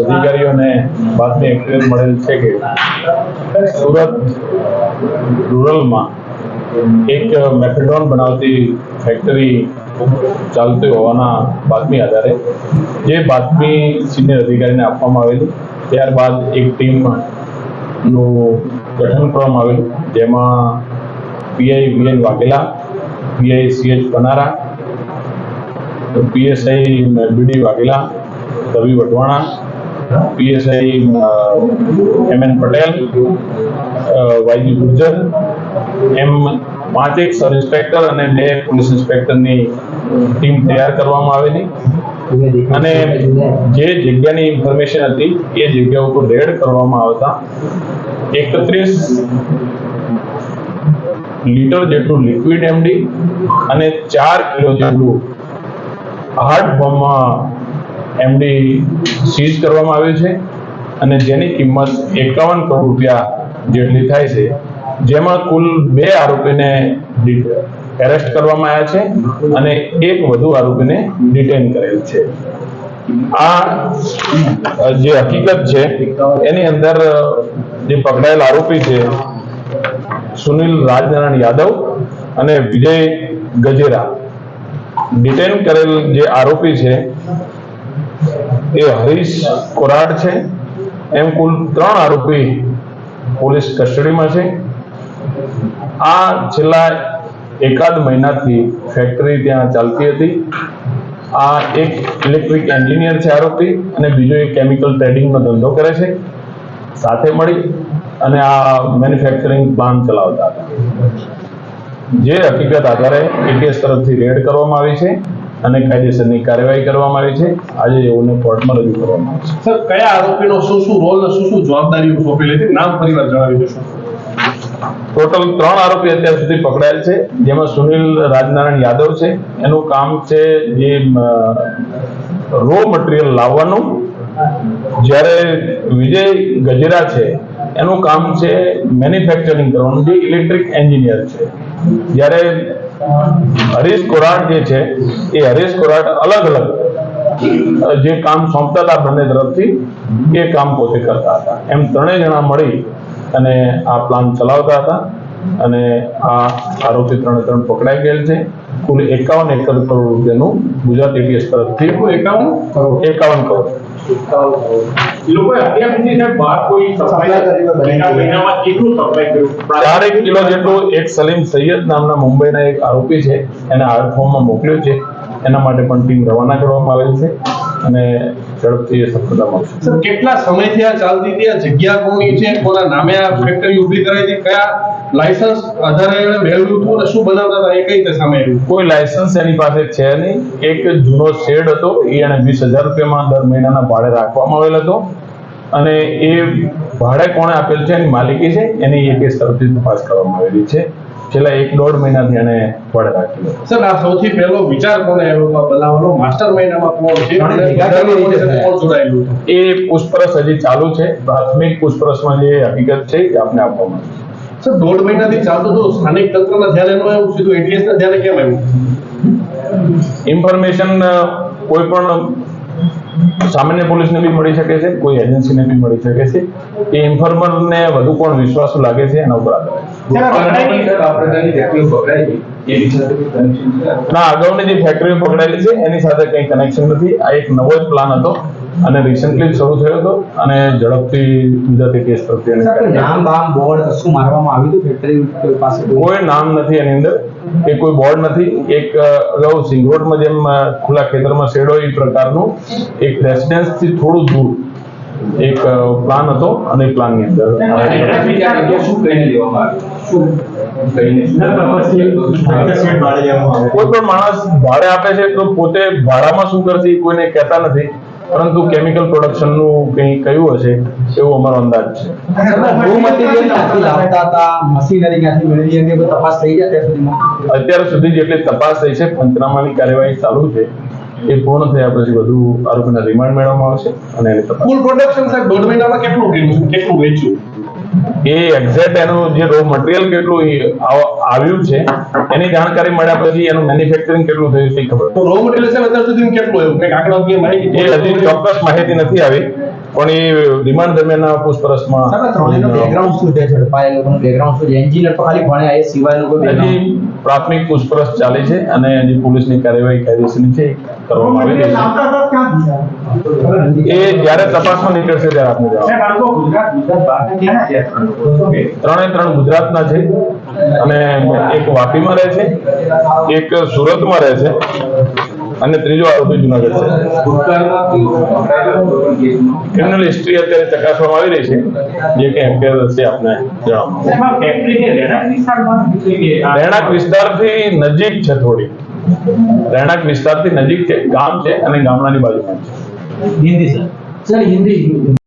અધિકારીઓને બાતમી એક્સપિરિયન્સ મળેલ છે કે સુરત રૂરલમાં એક મેફેડોન બનાવતી ફેક્ટરી ચાલતી હોવાના બાતમી આધારે જે બાતમી સિનિયર અધિકારીને આપવામાં આવેલી. ત્યારબાદ એક ટીમનું ગઠન કરવામાં આવેલું. જેમાં PI VN Vaghela, PI CH Banara PSI BD Vaghela, Ravi Vadhwana PSI M N Patel YG Gurjar એમ પાંચેક સબ ઇન્સ્પેક્ટર અને બે પોલીસ ઇન્સ્પેક્ટરની ટીમ તૈયાર કરવામાં આવેલી. અને જે જગ્યાની ઇન્ફોર્મેશન હતી, એ જગ્યા ઉપર રેડ કરવામાં આવતા એકત્રીસ લીટર જેટલું લિક્વિડ એમડી અને ચાર કિલો જેટલું હાર્ડ ફોર્મમાં એમડી સીઝ કરવામાં આવ્યો છે અને જેની કિંમત એકાવન કરોડ રૂપિયા જેટલી થાય છે. જેમાં કુલ બે આરોપીને એરેસ્ટ કરવામાં આવ્યા છે અને એક વધુ આરોપીને ડિટેન કરેલ છે. આ જે હકીકત છે, એની અંદર જે પકડાયેલ આરોપી છે, સુનિલ રાજનારાયણ યાદવ અને વિજય ગજેરા. ડિટેન કરેલ જે આરોપી છે એ હરીશ કોરાડ છે. એમ કુલ ત્રણ આરોપી પોલીસ કસ્ટડીમાં છે. આ છેલ્લા એકાદ મહિનાથી ફેક્ટરી ત્યાં ચાલતી હતી. આ એક ઇલેક્ટ્રિક એન્જિનિયર છે આરોપી અને બીજો એક કેમિકલ ટ્રેડિંગનો ધંધો કરે છે. સાથે મળી અને આ મેન્યુફેક્ચરિંગ પ્લાન્ટ ચલાવતા હતા. જે હકીકત આધારે એટીએસ તરફથી રેડ કરવામાં આવી છે. અને કાયદેસરની કાર્યવાહી કરવામાં આવી છે. આજે એઓને કોર્ટમાં રજૂ કરવામાં આવશે સર કયા આરોપીનો શું શું રોલ અને શું શું જવાબદારીઓ સોંપેલી હતી નામ ફરીવાર જણાવી દેશો. ટોટલ ત્રણ આરોપી અત્યાર સુધી પકડાયેલ છે જેમાં સુનિલ રાજનારાયણ યાદવ છે. એનું કામ છે જે રો મટીરિયલ લાવવાનું. જ્યારે વિજય ગજેરા છે એનું કામ છે મેન્યુફેક્ચરિંગ કરવાનું. જે ઇલેક્ટ્રિક એન્જિનિયર છે. જ્યારે હરીશ કોરાટ જે છે, એ હરીશ કોરાટ અલગ અલગ જે કામ સોંપતા હતા બંને તરફથી, એ કામ પોતે કરતા હતા. એમ ત્રણેય જણા મળી અને આ પ્લાન ચલાવતા હતા. અને આ આરોપી ત્રણે ત્રણ પકડાઈ ગયેલ છે. કુલ એકાવન એકર કરોડ રૂપિયાનું ગુજરાત એટીએસ તરફથી એકાવન કરોડ? એકાવન કરોડ. ચારેક કિલો જેટલું એક સલીમ સૈયદ નામના મુંબઈના એક આરોપી છે. એને ફોર્મમાં મોકલ્યો છે. એના માટે પણ ટીમ રવાના કરવામાં આવેલ છે. અને ઝડપથી સફળતા મળશે. સર કેટલા સમયથી આ ચાલતી હતી? આ જગ્યા કોની છે? કોના નામે આ ફેક્ટરી ઊભી કરાઈ હતી? કયા લાયસન્સ આધારે મેળવ્યું હતું? અને શું બનાવતા હતા? એ કઈ રીતે સામે આવ્યું? કોઈ લાયસન્સ એની પાસે છે નહીં. એક જૂનો શેડ હતો. એ એને વીસ હજાર રૂપિયામાં દર મહિનાના ભાડે રાખવામાં આવેલ હતો. અને એ ભાડે કોણે આપેલ છે? એની માલિકી છે. એની એ કેસ તરફથી તપાસ કરવામાં આવેલી છે. છેલ્લા એક દોઢ મહિનાથી એને ભાડે રાખેલો સર આ સૌથી પહેલો વિચાર કોને આવ્યો બનાવવાનો? માસ્ટર માઇન્ડમાં કોણ છે? એ પૂછપરછ હજી ચાલુ છે. પ્રાથમિક પૂછપરછમાં જે હકીકત છે એ આપને આપવામાં આવી સર દોઢ મહિનાથી ચાલતું હતું સ્થાનિક તંત્રના ધ્યાને ન આવ્યું સીધું એટીએસ ના ધ્યાને કેમ આવ્યું? ઇન્ફોર્મેશન કોઈ પણ સામાન્ય પોલીસને બી મળી શકે છે કોઈ એજન્સીને બી મળી શકે છે. એ ઇન્ફોર્મરને વધુ કોણ વિશ્વાસુ લાગે છે એના ઉપર આધાર ના અગાઉની જે ફેક્ટરીઓ પકડાયેલી છે એની સાથે કંઈ કનેક્શન નથી. આ એક નવો જ પ્લાન હતો અને રિસેન્ટલી શરૂ થયો હતો અને ઝડપથી ગુજરાતી કેસ તરફથી નામ બામ બોર્ડ શું મારવામાં આવ્યું હતું? ફેક્ટરી પાસે કોઈ? નામ નથી એની અંદર કે કોઈ બોર્ડ નથી. એક અગાઉ સિંગરોડમાં જેમ ખુલ્લા ખેતરમાં શેડો એ પ્રકારનું એક રેસિડેન્સથી થોડું દૂર એક પ્લાન હતો અને પ્લાનની અંદર કોઈ પણ માણસ ભાડે આપે છે તો પોતે ભાડામાં શું કરશે કોઈને કહેતા નથી. પરંતુ કેમિકલ પ્રોડક્શનનું કઈ કયું હશે એવો અમારો અંદાજ છે. અત્યાર સુધી જેટલી તપાસ થઈ છે પંચનામાની કાર્યવાહી ચાલુ છે એ પૂર્ણ થયા પછી વધુ આરોપીના રિમાન્ડ મેળવવામાં આવશે અને એની તપાસ. કુલ પ્રોડક્શન સાહેબ દોઢ મહિનામાં કેટલું કર્યું કેટલું વેચ્યું? એ એક્ઝેક્ટ એનું જે રો મટીરિયલ કેટલું આવ્યું છે એની જાણકારી મળ્યા પછી એનું મેન્યુફેક્ચરિંગ કેટલું થયું છે ખબર. તો રો મટીરિયલ સાહેબ અત્યાર સુધી કેટલું આવ્યું? કંઈક આંકડા માહિતી એ હજી ચોક્કસ માહિતી નથી આવી. પણ એ રિમાન્ડ દરમિયાન પૂછપરછમાં સાહેબ, આ ત્રણેયનું background શું છે ઝડપાયેલા લોકોનું શું છે? એન્જિનિયર તો ખાલી ભણ્યા એ સિવાયનું કોઈ background? પ્રાથમિક પૂછપરછ ચાલે છે અને એની પોલીસની કાર્યવાહી કાયદેસરની છે કરવામાં આવી છે. એ જ્યારે તપાસમાં નીકળશે ત્યારે આપને ત્રણે ત્રણ ગુજરાતના છે અને એક વાપીમાં રહે છે એક સુરતમાં રહે છે. અને ત્રીજો આરોપી જુનાગઢ છે. ક્રિમિનલ હિસ્ટ્રી અત્યારે ચકાસવામાં આવી રહી છે. જે કે એફઆઈઆર હશે આપને જણાવવામાં રહેણાંક વિસ્તારથી નજીક છે થોડી. રહેણાંક વિસ્તારથી નજીક છે ગામ છે અને ગામડાની બાજુમાં છે. સર. હિન્દી.